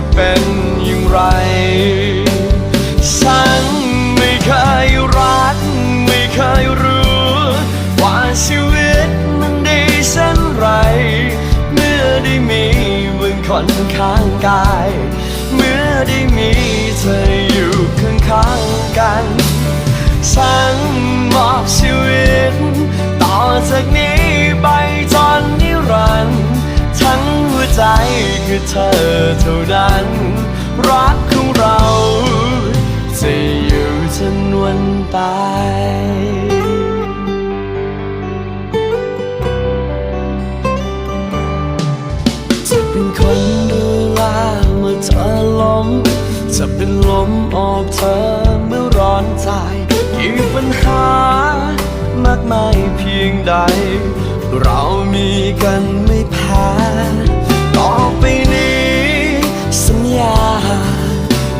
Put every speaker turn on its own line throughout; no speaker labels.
จะเป็นอย่างไร ฉันไม่เคยรัก ไม่เคยรู้ ว่าชีวิตมันดีเช่นไร เมื่อได้มีมึงคนข้างกาย เมื่อได้มีเธออยู่ข้างข้างกัน ฉันมอบชีวิต ต่อจากนี้ คือเธอเท่านั้น รักของเราจะอยู่จนวันตายจะเป็นคนดูแลเมื่อเธอล้มจะเป็นลมโอบเธอเมื่อร้อนใจกี่ปัญหามากมายเพียงใด เรามีกันไม่แพ้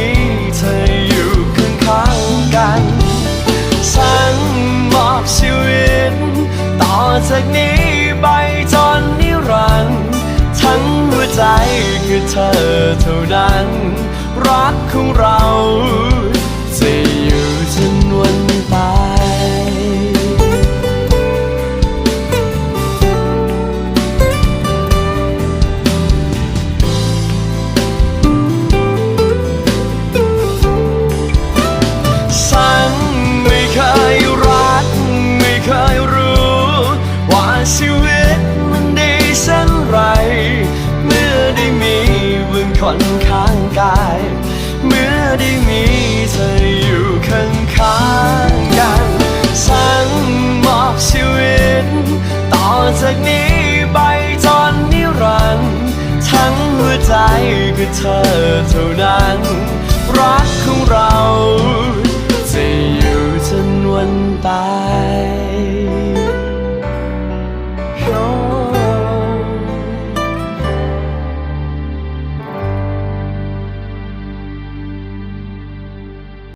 ี เธอเท่านั้น รักของเรา เธอเท่านั้น